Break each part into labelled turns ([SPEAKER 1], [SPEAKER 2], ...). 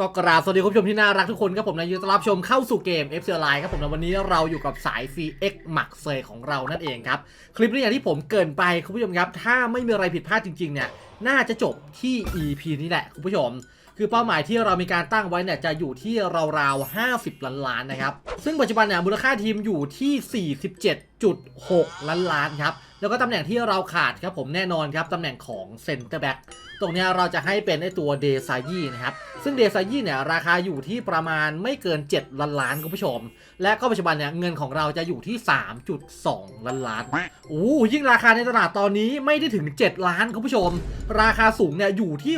[SPEAKER 1] ก็กราบสวัสดีคุณผู้ชมที่น่ารักทุกคนครับผมนะยินดีต้อนรับชมเข้าสู่เกม f c Line ครับผมนะวันนี้เราอยู่กับสายฟรี X หมักเซยของเรานั่นเองครับ คลิปนี้อย่างที่ผมเกินไปคุณผู้ชมครับ ถ้าไม่มีอะไรผิดพลาดจริง ๆ เนี่ย น่าจะจบที่ EP นี้แหละคุณผู้ชม คือเป้าหมายที่เรามีการตั้งไว้เนี่ยจะอยู่ที่ราวๆ 50 ล้านล้านนะครับ ซึ่งปัจจุบันเนี่ยมูลค่าทีมอยู่ที่ 47.6 ล้านล้านครับ แล้วก็ตำแหน่งที่เราขาดครับผมแน่นอนครับตำแหน่งของเซนเตอร์แบ็กตรงนี้เราจะให้เป็นไอตัวเดซายี่นะครับ ซึ่งเดซายี่เนี่ยราคาอยู่ที่ประมาณไม่เกิน 7 ล้านล้านคุณผู้ชม และก็ปัจจุบันเนี่ยเงินของเราจะอยู่ที่ 3.2 ล้านล้านโอ้ยิ่งราคาในตลาดตอนนี้ไม่ได้ถึง 7 ล้านคุณผู้ชม ราคาสูงเนี่ยอยู่ที่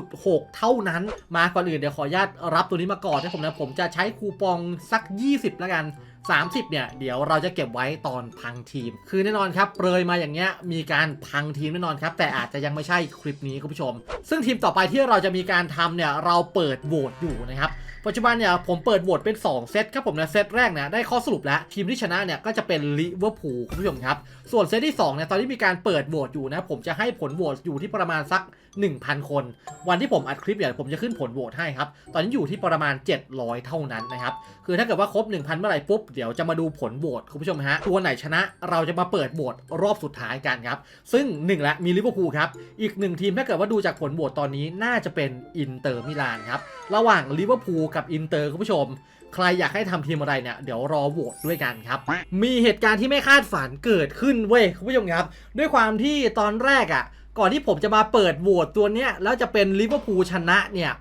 [SPEAKER 1] 6.6 เท่านั้น มาก่อนอื่นเดี๋ยวขออนุญาตรับตัวนี้มาก่อนนะผมนะผมจะใช้คูปองสัก 20 แล้วกัน 30 เนี่ย เดี๋ยวเราจะเก็บไว้ตอนพังทีม คือแน่นอนครับเปรยมาอย่างเงี้ยมีการพังทีมแน่นอนครับ แต่อาจจะยังไม่ใช่คลิปนี้คุณผู้ชม ซึ่งทีมต่อไปที่เราจะมีการทำเนี่ยเราเปิดโหวตอยู่นะครับปัจจุบันเนี่ยผมเปิดโหวตเป็น 2 เซตครับผมนะเซตแรกเนี่ยได้ข้อสรุปแล้ว ทีมที่ชนะเนี่ยก็จะเป็นลิเวอร์พูลคุณผู้ชมครับ ส่วนเซตที่2เนี่ยตอนที่มีการเปิดโหวตอยู่นะผมจะให้ผลโหวตอยู่ที่ประมาณสัก 1,000 คน วันที่ผมอัดคลิปเนี่ยผมจะขึ้นผลโหวตให้ครับ ตอนนี้อยู่ที่ประมาณ 700 เท่านั้นนะครับ คือถ้าเกิดว่าครบ 1,000 เมื่อไหร่ปุ๊บ เดี๋ยวจะมาดูผลโหวตคุณผู้ชมฮะ ตัวไหนชนะเราจะมาเปิดโหวตรอบสุดท้ายกันครับ ซึ่ง1ละมีลิเวอร์พูลครับ อีกหนึ่งทีมถ้าเกิดว่าดูจากผลโหวตตอนนี้น่าจะเป็นอินเตอร์มิลานครับ ระหว่างลิเวอร์พูลกับอินเตอร์คุณผู้ชมใครอยากให้ทำทีมอะไรเนี่ยเดี๋ยวรอโหวตด้วยกันครับ มีเหตุการณ์ที่ไม่คาดฝันเกิดขึ้นเว้ยคุณผู้ชมครับ ด้วยความที่ตอนแรกอะ่ะ ก่อนที่ผมจะมาเปิดโหวตตัวเนี้ยแล้วจะเป็นลิเวอร์พูลชนะเนี่ย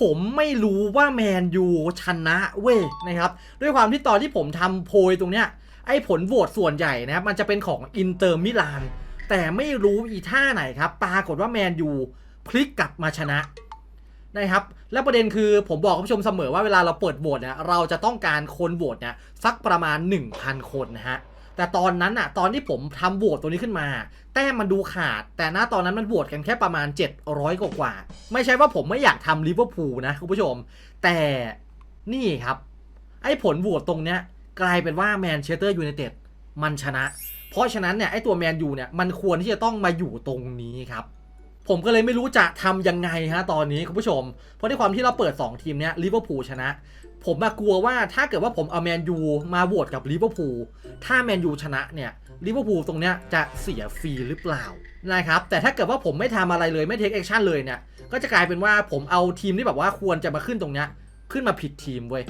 [SPEAKER 1] ผมไม่รู้ว่าแมนยูชนะเว้ยนะครับ ด้วยความที่ตอนที่ผมทำโพยตรงเนี้ยไอ้ผลโหวตส่วนใหญ่นะครับมันจะเป็นของอินเตอร์มิลานแต่ไม่รู้อีท่าไหนครับ ปรากฏว่าแมนยูพลิกกลับมาชนะนะครับ และประเด็นคือผมบอกคุณผู้ชมเสมอว่าเวลาเราเปิดโหวตเนี่ยเราจะต้องการคนโหวตเนี่ยสักประมาณ 1,000 คนนะฮะ แต่ตอนนั้นอะตอนที่ผมทำโหวตตัวนี้ขึ้นมา แต้มมันดูขาด แต่หน้าตอนนั้นมันโหวตกันแค่ประมาณ 700 กว่ากว่า ไม่ใช่ว่าผมไม่อยากทำลิเวอร์พูลนะคุณผู้ชม แต่นี่ครับ ไอ้ผลโหวตตรงเนี้ยกลายเป็นว่าแมนเชสเตอร์ยูไนเต็ดมันชนะ เพราะฉะนั้นเนี่ยไอ้ตัวแมนยูเนี่ยมันควรที่จะต้องมาอยู่ตรงนี้ครับ ผมก็เลยไม่รู้จะทำยังไงฮะตอนนี้คุณผู้ชม เพราะด้วยความที่เราเปิด 2 ทีมเนี้ยลิเวอร์พูลชนะ ผมมากลัวว่าถ้าเกิดว่าผมเอาแมนยูมาโหวตกับลิเวอร์พูลถ้าแมนยูชนะเนี่ยลิเวอร์พูลตรงเนี้ยจะเสียฟรีหรือเปล่านะครับแต่ถ้าเกิดว่าผมไม่ทำอะไรเลยไม่เทคแอคชั่นเลยเนี่ยก็จะกลายเป็นว่าผมเอาทีมที่แบบว่าควรจะมาขึ้นตรงเนี้ยขึ้นมาผิดทีมเว้ย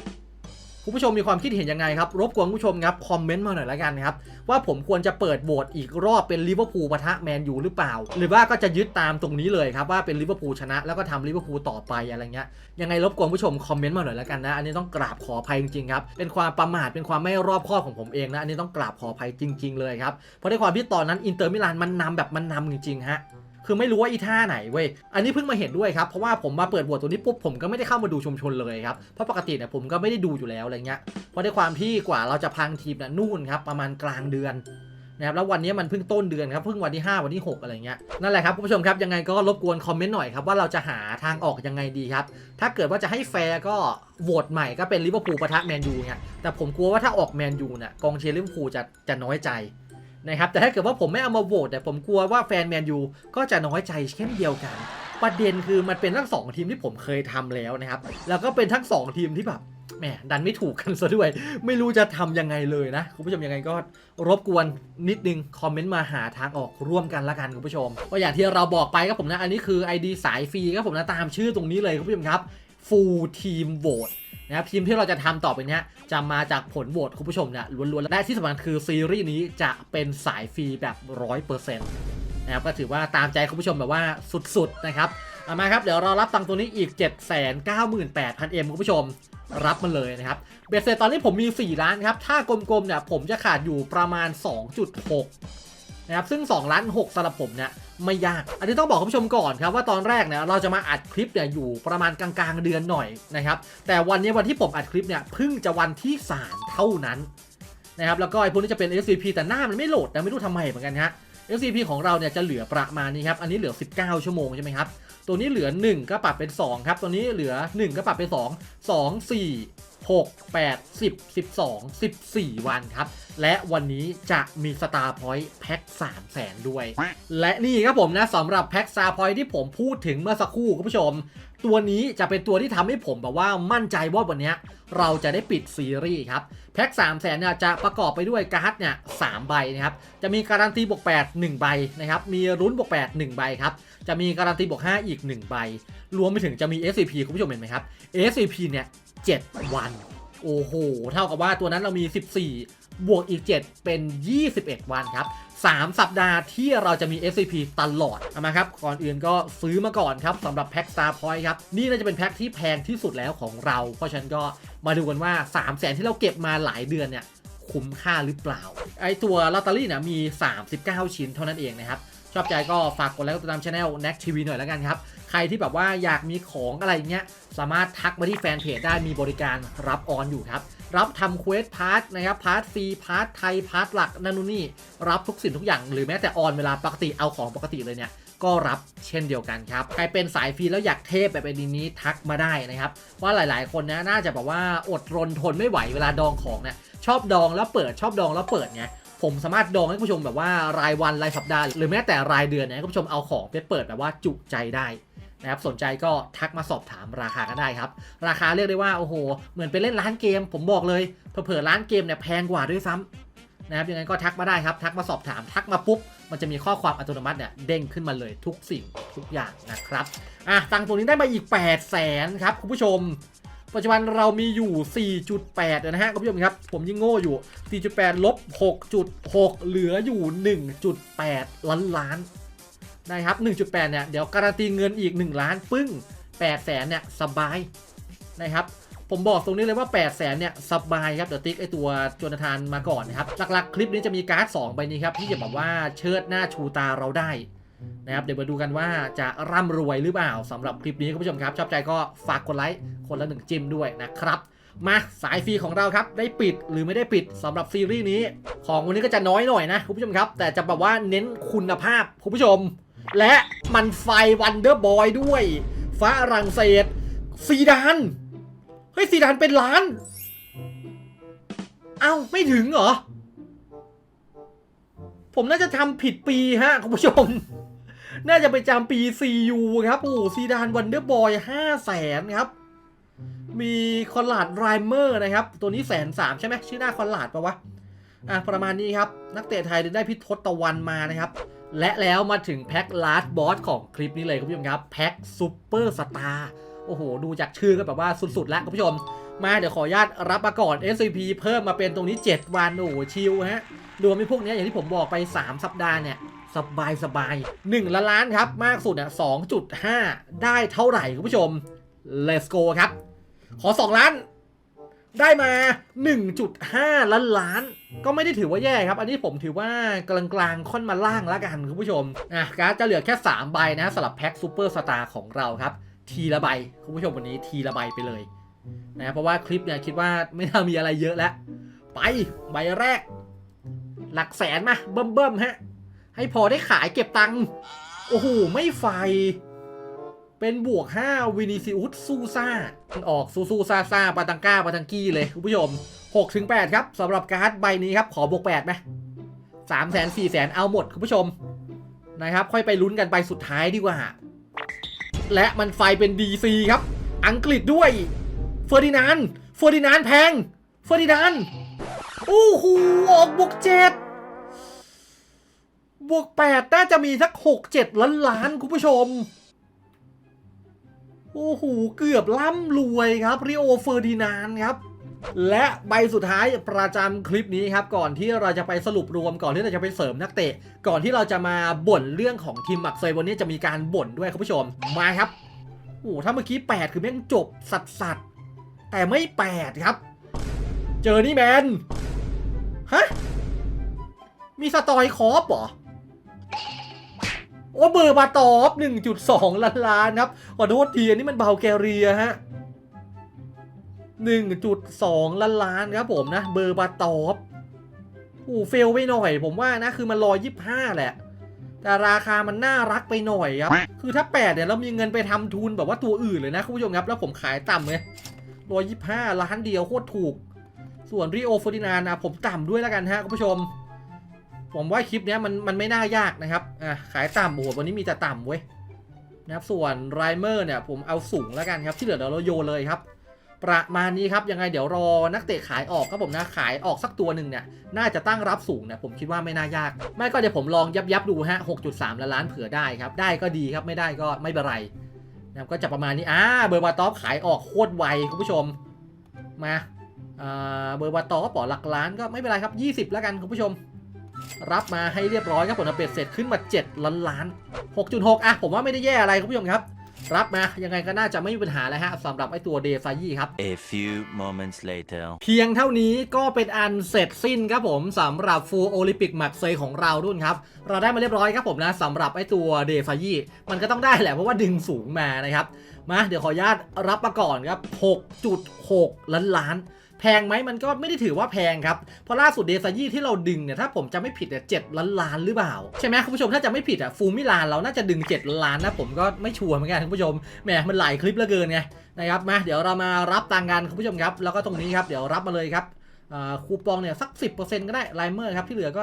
[SPEAKER 1] คุณผู้ชมมีความคิดเห็นยังไงครับ รบกวนผู้ชมครับคอมเมนต์มาหน่อยละกันครับ ว่าผมควรจะเปิดโหวตอีกรอบเป็นลิเวอร์พูลปะทะแมนยูหรือเปล่า หรือว่าก็จะยึดตามตรงนี้เลยครับว่าเป็นลิเวอร์พูลชนะ แล้วก็ทำลิเวอร์พูลต่อไปอะไรเงี้ยยังไงรบกวนผู้ชมคอมเมนต์มาหน่อยละกันนะอันนี้ต้องกราบขออภัยจริงๆครับเป็นความประมาทเป็นความไม่รอบคอบของผมเองนะอันนี้ต้องกราบขออภัยจริง ๆ เลยครับเพราะในความที่ตอนนั้นอินเตอร์มิลานมันนำแบบมันนำจริงๆฮะ คือไม่รู้ว่าอีท่าไหนเว้ยอันนี้เพิ่งมาเห็นด้วยครับเพราะว่าผมมาเปิดบทตัวนี้ปุ๊บผมก็ไม่ได้เข้ามาดูชุมชนเลยครับเพราะปกติเนี่ยผมก็ไม่ได้ดูอยู่แล้วอะไรเงี้ยเพราะในความที่กว่าเราจะพังทีมน่ะนู่นครับประมาณกลางเดือนนะครับแล้ววันนี้มันเพิ่งต้นเดือนครับเพิ่งวันที่ 5 วันที่ 6 อะไรเงี้ยนั่นแหละครับคุณผู้ชมครับยังไงก็รบกวนคอมเมนต์หน่อยครับว่าเราจะหาทางออกยังไงดีครับ ถ้าเกิดว่าจะให้แฟร์ก็โหวตใหม่ก็เป็นลิเวอร์พูลปะทะแมนยูเนี่ยแต่ผมกลัวว่าถ้าออกแมนยูเนี่ยกองเชียร์ลิเวอร์พูลจะจะน้อยใจ นะครับแต่ถ้าเกิดว่าผมไม่เอามาโหวตแต่ยผมกลัวว่าแฟนแมนยูก็จะน้อยใจเช่นเดียวกัน ประเด็นคือมันเป็นทั้งสองทีมที่ผมเคยทำแล้วนะครับ แล้วก็เป็นทั้งสองทีมที่แบบแหมดันไม่ถูกกันซะด้วย ไม่รู้จะทำยังไงเลยนะ คุณผู้ชมยังไงก็รบกวนนิดนึง คอมเมนต์มาหาทางออกร่วมกันละกันคุณผู้ชมก็อย่างที่เราบอกไปครับผมนะ อันนี้คือ ID สายฟรีครับผมนะตามชื่อตรงนี้เลยคุณผู้ชมครับ Full Team Vote นะครับทีมที่เราจะทำต่อไปเนี้ยจะมาจากผลโหวตคุณผู้ชมเนี่ยล้วนๆและที่สำคัญคือซีรีส์นี้จะเป็นสายฟรีแบบร้อยเปอร์เซ็นต์นะครับก็ถือว่าตามใจคุณผู้ชมแบบว่าสุดๆนะครับเอามาครับเดี๋ยวเรารับตังค์ตัวนี้อีก 7 9 8 0 0 0เอ็มคุณผู้ชมรับมันเลยนะครับเบสเซตตอนนี้ผมมี 4 ล้านครับ ถ้ากลมๆเนี่ยผมจะขาดอยู่ประมาณ 2.6 นะครับซึ่ง2ล้าน6สำหรับผมเนี่ยไม่ยาก อันนี้ต้องบอกคุณผู้ชมก่อนครับว่าตอนแรกเนี่ยเราจะมาอัดคลิปเนี่ยอยู่ประมาณกลางๆเดือนหน่อยนะครับแต่วันนี้วันที่ผมอัดคลิปเนี่ยเพิ่งจะวันที่ 3 เท่านั้นนะครับแล้วก็ไอ้พวกนี้จะเป็น SCP แต่หน้ามันไม่โหลดนะไม่รู้ทำไมเหมือนกันฮะ SCP ของเราเนี่ยจะเหลือประมาณนี้ครับอันนี้เหลือ 19 ชั่วโมงใช่ไหมครับตัวนี้เหลือ 1 ก็ปรับเป็น 2 ครับ ตัวนี้เหลือ 1 ก็ปรับเป็น 2 2 4 6 8 10 12 14 วันครับ และวันนี้จะมีสตาร์พอยต์แพ็ค3แสนด้วย และนี่ครับผมนะสำหรับแพ็คซาพอยที่ผมพูดถึงเมื่อสักครู่คุณผู้ชม ตัวนี้จะเป็นตัวที่ทำให้ผมแบบว่ามั่นใจว่าวันเนี้ยเราจะได้ปิดซีรีส์ครับ แพ็ค3 0 0แสนเนี่ยจะประกอบไปด้วยการ์ดเนี่ยสามใบนะครับ จะมีการันตีบวก8 1 ใบนะครับ มีรุ้นบวก8 1 ใบครับ จะมีการันตีบวก5 อีก 1 ใบ รวมไปถึงจะมี SCP คุณผู้ชมเห็นไหมครับ SCP เนี่ย 7 วัน โอ้โห เท่ากับว่าตัวนั้นเรามี 14 บวกอีก 7 เป็น 21 วันครับ 3 สัปดาห์ที่เราจะมี SCP ตลอดเอามาครับ ก่อนอื่นก็ซื้อมาก่อนครับสำหรับแพ็ค Star Point ครับ นี่น่าจะเป็นแพ็คที่แพงที่สุดแล้วของเรา เพราะฉะนั้นก็มาดูกันว่า 3 0 0แสนที่เราเก็บมาหลายเดือนเนี่ยคุ้มค่าหรือเปล่า ไอตัวลอตเตอรี่เนี่ยมี 39 ชิ้นเท่านั้นเองนะครับ ชอบใจก็ฝากกดไลค์กดติดตามช anel Next TV หน่อยแล้วกันครับ ใครที่แบบว่าอยากมีของอะไรเงี้ยสามารถทักมาที่แฟนเพจได้มีบริการรับออนอยู่ครับ รับทำเควสพาร์ทนะครับพาร์ทฟรีพาร์ทไทยพาร์ทหลักนันนูนี่ รับทุกสิ่งทุกอย่างหรือแม้แต่ออนเวลาปกติเอาของปกติเลยเนี่ยก็รับเช่นเดียวกันครับ ใครเป็นสายฟรีแล้วอยากเทพแบบเป็นนี้ทักมาได้นะครับ ว่าหลายๆ คนนะน่าจะแบบว่าอดรนทนไม่ไหวเวลาดองของเนี่ยชอบดองแล้วเปิดชอบดองแล้วเปิดไง ผมสามารถดองให้ผู้ชมแบบว่ารายวันรายสัปดาห์หรือแม้แต่รายเดือนนี่ยให้คุณผู้ชมเอาของไปเปิดแบบว่าจุใจได้นะครับสนใจก็ทักมาสอบถามราคากันได้ครับ ราคาเรียกได้ว่าโอ้โห เหมือนไปเล่นร้านเกม ผมบอกเลยเผลอร้านเกมเนี่ยแพงกว่าด้วยซ้ำนะครับยังไงก็ทักมาได้ครับทักมาสอบถามทักมาปุ๊บมันจะมีข้อความอัตโนมัติเนี่ยเด้งขึ้นมาเลยทุกสิ่งทุกอย่างนะครับอะตังตรงนี้ได้มาอีก8 0 0แสนครับคุณผู้ชม ปัจจุบันเรามีอยู่ 4.8 นะฮะคุณผู้ชมครับ ผมยิ่งโง่อยู่ 4.8 ลบ 6.6 เหลืออยู่ 1.8 ล้านล้านนะครับ 1.8 เนี่ย เดี๋ยวการันตีเงินอีก 1 ล้าน ปึ้ง 8 แสนเนี่ย สบายนะครับผมบอกตรงนี้เลยว่า8แสนเนี่ยสบายครับ เดี๋ยวติ๊กไอตัวจนาธานมาก่อนนะครับ หลักๆ คลิปนี้จะมีการ์ด 2 ใบนี้ครับ ที่จะแบบว่าเชิดหน้าชูตาเราได้ นะครับเดี๋ยวมาดูกันว่าจะร่ำรวยหรือเปล่าสำหรับคลิปนี้คุณผู้ชมครับ ชอบใจก็ฝากกดไลค์คนละหนึ่งจิ้มด้วยนะครับมาสายฟรีของเราครับได้ปิดหรือไม่ได้ปิดสำหรับซีรีส์นี้ ของวันนี้ก็จะน้อยหน่อยนะคุณผู้ชมครับ แต่จะแบบว่าเน้นคุณภาพคุณผู้ชม และมันไฟวันเดอร์บอยด้วยฝรั่งเศสซีดานเฮ้ยซีดานเป็นล้าน เอ้าไม่ถึงเหรอ ผมน่าจะทำผิดปีฮะคุณผู้ชม น่าจะไปจำปี CU ครับ โอ้ซีดานวันเดอร์บอยห้าแสนครับ มีคอนลาดไรเมอร์นะครับ ตัวนี้แสนสามใช่ไหมชื่อหน้าคอนลาดปะวะ อะ ประมาณนี้ครับ นักเตะไทยได้พิทศตะวันมานะครับ และแล้วมาถึงแพ็คลาสบอสของคลิปนี้เลยคุณผู้ชมครับ แพ็คซูเปอร์สตาร์ โอ้โห ดูจากชื่อก็แบบว่าสุดๆ แล้วคุณผู้ชม มาเดี๋ยวขออนุญาตรับมาก่อน SCP เพิ่มมาเป็นตรงนี้ 7 วัน โอ้โห ชิลฮะ รวมไอ้พวกนี้อย่างที่ผมบอกไป 3 สัปดาห์เนี่ย สบายสบาย1ละล้านครับ มากสุดเนี่ย2.5 ได้เท่าไหร่คุณผู้ชม let's go ครับ ขอ 2 ล้าน ได้มา 1.5 ล้านล้าน ก็ไม่ได้ถือว่าแย่ครับ อันนี้ผมถือว่ากลางๆค่อนมาล่างแล้วกันคุณผู้ชมอะการจะเหลือแค่ 3 ใบนะสำหรับแพ็คซูเปอร์สตาร์ของเราครับ ทีละใบคุณผู้ชมวันนี้ทีละใบไปเลยนะเพราะว่าคลิปเนี่ยคิดว่าไม่น่ามีอะไรเยอะแล้ว ไปใบแรก หลักแสนมาเบิ่มเบิ่มๆฮะ ให้พอได้ขายเก็บตังค์โอ้โห ไม่ไฟ เป็นบวก 5 วินิซิอุสซูซ่ามันออกซูซูซาซาปาตังก้าปาตังกี้เลย คุณผู้ชม6ถึง8ครับสำหรับการ์ดใบนี้ครับ ขอบวก8ไหมสามแสนสี่แสนเอาหมด คุณผู้ชม นะครับ ค่อยไปลุ้นกันใบสุดท้ายดีกว่า และมันไฟเป็น DC ครับ อังกฤษด้วย เฟอร์ดินานเฟอร์ดินานแพง เฟอร์ดินานโอ้โหออกบวกเจ็ด บวกแปดน่าจะมีสักหกเจ็ดล้านล้านคุณผู้ชม โอ้โห เกือบล่ำรวยครับริโอเฟอร์ดินานครับ และใบสุดท้ายประจำคลิปนี้ครับ ก่อนที่เราจะไปสรุปรวมก่อนที่เราจะไปเสริมนักเตะ ก่อนที่เราจะมาบ่นเรื่องของทีมหมักเซยวันนี้จะมีการบ่นด้วยคุณผู้ชมมาครับโอ้โหถ้าเมื่อกี้8คือแม่งจบสัดสัดแต่ไม่ 8 ครับ เจอนี่แมน ฮะ มีสตอยคอปเหรอ โอ้เบอร์มาตอบ1.2 ล้านล้านครับขอโทษทีอันนี้มันเบาแกเรียฮะ1.2 ล้านล้านครับผมนะ เบอร์มาตอบโอ้เฟลไปหน่อย ผมว่านะคือมันรอย25แหละ แต่ราคามันน่ารักไปหน่อยครับ คือถ้า8เนี่ยเรามีเงินไปทำทุนแบบว่าตัวอื่นเลยนะคุณผู้ชมครับ แล้วผมขายต่ำไงร้อยยี่ห้าล้านเดียวโคตรถูก ส่วนริโอฟอร์ดินานนะผมต่ำด้วยแล้วกันฮะคุณผู้ชม ผมว่าคลิปนี้มันมันไม่น่ายากนะครับอะขายต่ำโอ้โหวันนี้มีแต่ต่ำเว้ยนะครับส่วนไรเมอร์เนี่ยผมเอาสูงแล้วกันครับ ที่เหลือเดี๋ยวเราโยนเลยครับ ประมาณนี้ครับยังไงเดี๋ยวรอนักเตะขายออกครับผมนะขายออกสักตัวหนึ่งเนี่ยน่าจะตั้งรับสูงเนี่ยผมคิดว่าไม่น่ายาก ไม่ก็เดี๋ยวผมลองยับยับดูฮะ6.3ล้านล้านเผื่อได้ครับ ได้ก็ดีครับไม่ได้ก็ไม่เป็นไรนะครับก็จะประมาณนี้อ่าเบอร์บาตอฟขายออกโคตรไวคุณผู้ชมมาอ่าเบอร์บาตอฟปอหลักล้านก็ไม่เป็นไรครับ 20 แล้วกันคุณผู้ชม รับมาให้เรียบร้อยครับผลเป็ดเสร็จขึ้นมา 7 ล้านล้าน 6.6 อะ ผมว่าไม่ได้แย่อะไรคุณผู้ชมครับ รับมายังไงก็น่าจะไม่มีปัญหาแล้วฮะสำหรับไอ้ตัวเดฟายี่ครับ
[SPEAKER 2] A few moments later.
[SPEAKER 1] เพียงเท่านี้ก็เป็นอันเสร็จสิ้นครับผมสำหรับฟูโอลิมปิกมักเซยของเราดุนครับ เราได้มาเรียบร้อยครับผมนะสำหรับไอ้ตัวเดฟายี่มันก็ต้องได้แหละเพราะว่าดึงสูงมานะครับมาเดี๋ยวขออนุญาตรับมาก่อนครับ 6.6 ล้านล้าน แพงไหมมันก็ไม่ได้ถือว่าแพงครับ เพราะล่าสุดเดซายี่ที่เราดึงเนี่ยถ้าผมจะไม่ผิดเนี่ยเจ็ดล้านล้านหรือเปล่า ใช่ไหมคุณผู้ชมถ้าจะไม่ผิดอะฟูมิลานเราน่าจะดึง7ล้านล้านนะผมก็ไม่ชัวร์เหมือนกันคุณผู้ชมแหมมันหลายคลิปเหลือเกินไงนะครับมาเดี๋ยวเรามารับตังค์กันคุณผู้ชมครับ แล้วก็ตรงนี้ครับเดี๋ยวรับมาเลยครับคูปองเนี่ยสัก 10%ก็ได้ไลเมอร์ครับที่เหลือก็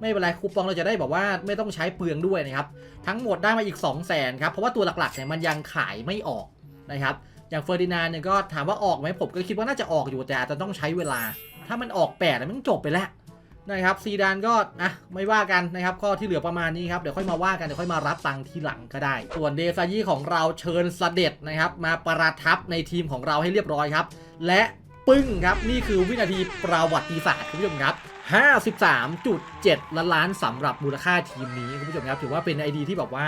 [SPEAKER 1] ไม่เป็นไรคูปองเราจะได้แบบว่าไม่ต้องใช้เปลืองด้วยนะครับทั้งหมดได้มาอีก 2 0 0 0 0 0ครับเพราะว่าตัวหลักๆเนี่ยมันยังขายไม่ออกนะครับ อย่างเฟอร์ดินานเนี่ยก็ถามว่าออกไหมผมก็คิดว่าน่าจะออกอยู่แต่อาจจะต้องใช้เวลา ถ้ามันออก8ปดมันจบไปแล้วนะครับซีดานก็อะไม่ว่ากันนะครับก็ที่เหลือประมาณนี้ครับเดี๋ยวค่อยมาว่ากันเดี๋ยวค่อยมารับตังค์ทีหลังก็ได้ ส่วนเดซายี่ของเราเชิญเสด็จนะครับมาประทับในทีมของเราให้เรียบร้อยครับ และปึ้งครับนี่คือวินาทีประวัติศาสตร์คุณผู้ชมครับ 53.7 ล้านล้านสำหรับมูลค่าทีมนี้คุณผู้ชมครับถือว่าเป็นไอเดียที่แบบว่า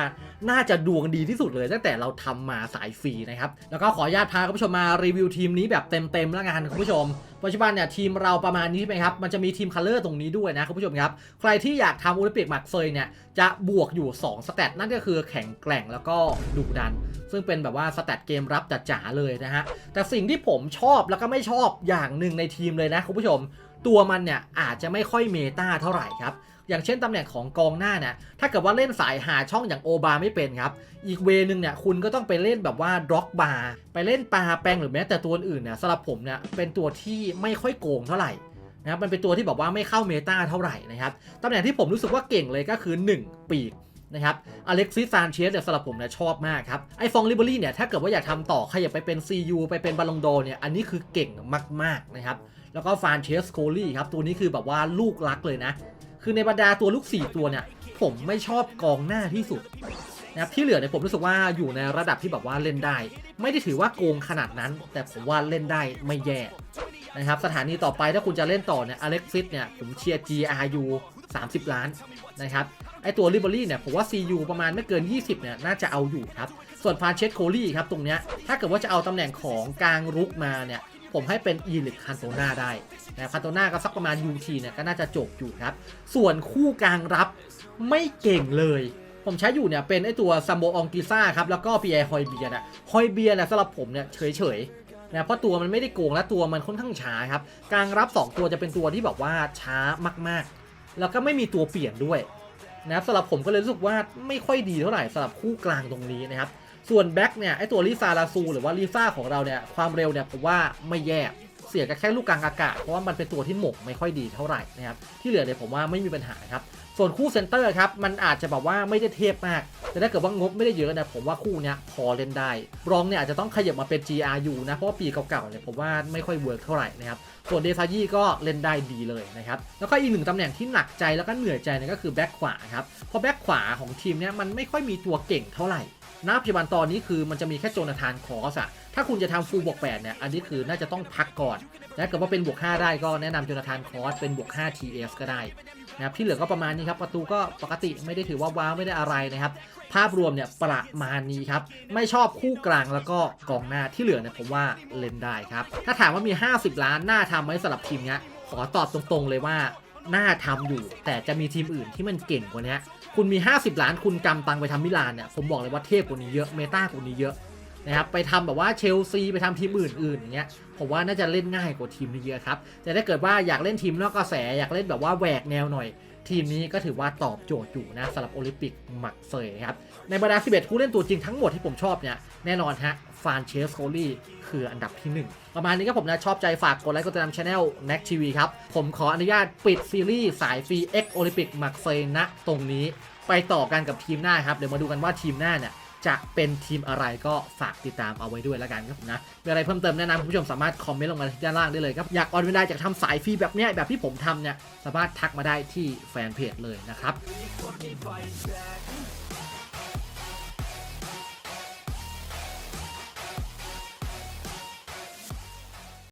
[SPEAKER 1] น่าจะดวงดีที่สุดเลยตั้งแต่เราทำมาสายฟรีนะครับ แล้วก็ขออนุญาตพาคุณผู้ชมมารีวิวทีมนี้แบบเต็มๆแล้วกันคุณผู้ชมปัจจุบันเนี่ยทีมเราประมาณนี้ใช่ไหมครับ มันจะมีทีมคัลเลอร์ตรงนี้ด้วยนะคุณผู้ชมครับ ใครที่อยากทำโอลิมปิกหมักเฟยเนี่ยจะบวกอยู่ 2 สเตตนั่นก็คือแข็งแกร่งแล้วก็ดุดัน ซึ่งเป็นแบบว่าสเตตเกมรับจ๋าเลยนะฮะแต่สิ่งที่ผมชอบแล้วก็ไม่ชอบอย่างหนึ่งในทีมเลยนะคุณผู้ชม ตัวมันเนี่ยอาจจะไม่ค่อยเมตาเท่าไหร่ครับอย่างเช่นตำแหน่งของกองหน้าเนี่ยถ้าเกิดว่าเล่นสายหาช่องอย่างโอบาไม่เป็นครับ อีกเวนึงเนี่ยคุณก็ต้องไปเล่นแบบว่าด็อกบาร์ไปเล่นปลาแปงหรือแม้แต่ตัวอื่นเนี่ยสำหรับผมเนี่ยเป็นตัวที่ไม่ค่อยโกงเท่าไหร่นะครับมันเป็นตัวที่แบบว่าไม่เข้าเมตาเท่าไหร่นะครับตำแหน่งที่ผมรู้สึกว่าเก่งเลยก็คือ 1 ปีกนะครับอเล็กซิสซานเชสเนี่ยสำหรับผมเนี่ยชอบมากครับ ไอฟองลิเบอรี่เนี่ยถ้าเกิดว่าอยากทำต่อขยับไปเป็น CU ไปเป็นบาลงโดเนี่ยอันนี้คือเก่งมากๆนะครับ แล้วก็ฟานเชสโคลี่ครับ ตัวนี้คือแบบว่าลูกรักเลยนะ คือในบรรดาตัวลูก 4 ตัวเนี่ย ผมไม่ชอบกองหน้าที่สุดนะครับที่เหลือเนี่ยผมรู้สึกว่าอยู่ในระดับที่แบบว่าเล่นได้ ไม่ได้ถือว่าโกงขนาดนั้น แต่ผมว่าเล่นได้ไม่แย่นะครับสถานีต่อไปถ้าคุณจะเล่นต่อเนี่ยอเล็กซิสเนี่ยผมเชียร์ GRU 30 ล้านนะครับไอตัวลิเบอรี่เนี่ยผมว่า CU ประมาณไม่เกิน 20เนี่ยน่าจะเอาอยู่ครับ ส่วนฟานเชสโคลี่ครับตรงเนี้ยถ้าเกิดว่าจะเอาตำแหน่งของกลางรุกมาเนี่ย ผมให้เป็นอีลิทคันโตนาได้นะคันโตนาก็สักประมาณ UT เนี่ยก็น่าจะจบอยู่ครับ ส่วนคู่กลางรับไม่เก่งเลย ผมใช้อยู่เนี่ยเป็นไอตัวซัมโบองกิซ่าครับ แล้วก็ปีไอฮอยเบียนะฮอยเบียนี่ยสำหรับผมเนี่ยเฉยๆนะเพราะตัวมันไม่ได้โกงและตัวมันค่อนข้างช้าครับกลางรับ 2 ตัวจะเป็นตัวที่แบบว่าช้ามากๆ แล้วก็ไม่มีตัวเปลี่ยนด้วยนะครับสำหรับผมก็เลยรู้สึกว่าไม่ค่อยดีเท่าไหร่สำหรับคู่กลางตรงนี้นะครับ ส่วนแบ็กเนี่ยไอตัวลิซาลาซูหรือว่าลิซ่าของเราเนี่ยความเร็วเนี่ยผมว่าไม่แย่เสียกับแค่ลูกกลางอากาศเพราะว่ามันเป็นตัวที่หมกไม่ค่อยดีเท่าไหร่นะครับที่เหลือเนี่ยผมว่าไม่มีปัญหาครับส่วนคู่เซนเตอร์ครับมันอาจจะแบบว่าไม่ได้เทพมาก แต่ถ้าเกิดว่างบไม่ได้เยอะนี่ยผมว่าคู่เนี้ยพอเล่นได้ รองเนี่ยอาจจะต้องขยับมาเป็น GRU นะเพราะว่าปีเก่าๆเนี่ยผมว่าไม่ค่อยเวิร์กเท่าไหร่นะครับส่วนเดซายี่ก็เล่นได้ดีเลยนะครับแล้วก็อีกหนึ่งตำแหน่งที่หนักใจแล้วก็เหนื่อยใจเนี่ยก็คือแบ็คขวาครับเพราะแบ็คขวาของทีมเนี้ยมันไม่ค่อยมีตัวเก่งเท่าไหร่ ณปัจจุบันตอนนี้คือมันจะมีแค่โจนาธานคอสอะถ้าคุณจะทำฟูลบวก8เนี่ย อันนี้คือน่าจะต้องพักก่อนถ้าเกิดว่าเป็นบวก 5 ได้ก็แนะนำโจนาธานคอสเป็นบวก 5 TS ก็ได้นะครับที่เหลือก็ประมาณนี้ครับ ประตูก็ปกติไม่ได้ถือว่าว้าวไม่ได้อะไรนะครับ ภาพรวมเนี่ยประมาณนี้ครับ ไม่ชอบคู่กลางแล้วก็กองหน้าที่เหลือเนี่ยผมว่าเล่นได้ครับ ถ้าถามว่ามี 50 ล้านหน่าทำไหมสำหรับทีมเนี้ยขอตอบตรงๆเลยว่า น่าทำอยู่ แต่จะมีทีมอื่นที่มันเก่งกว่านี้คุณมี 50 ล้านคุณกำตังไปทำมิลานเนี่ยผมบอกเลยว่าเทพกว่านี้เยอะเมตากว่านี้เยอะนะครับไปทำแบบว่าเชลซีไปทำทีมอื่นๆอย่างเงี้ยผมว่าน่าจะเล่นง่ายกว่าทีมนี้เยอะครับแต่ถ้าเกิดว่าอยากเล่นทีมนอกกระแสอยากเล่นแบบว่าแหวกแนวหน่อย ทีมนี้ก็ถือว่าตอบโจทย์อยู่นะสำหรับโอลิมปิกมักเซยครับ ในบรรดา 11ผู้เล่นตัวจริงทั้งหมดที่ผมชอบเนี่ย แน่นอนฮะฟานเชสโคลี่คืออันดับที่ 1 ประมาณนี้ก็ผมนะ ชอบใจฝากกดไลค์กดติดตามช anel Next TV ครับ ผมขออนุญาตปิดซีรีส์สายฟรี X โอลิมปิกมักเซยณตรงนี้ ไปต่อกันกับทีมหน้าครับเดี๋ยวมาดูกันว่าทีมหน้าเนี่ย จะเป็นทีมอะไรก็ฝากติดตามเอาไว้ด้วยแล้วกันครับนะมีอะไรเพิ่มเติมแนะนำคุณผู้ชมสามารถคอมเมนต์ลงมาที่ด้านล่างได้เลยครับ อยากออนเวลาจากทำสายฟรีแบบเนี้ยแบบที่ผมทำเนี่ยสามารถทักมาได้ที่แฟนเพจเลยนะครับ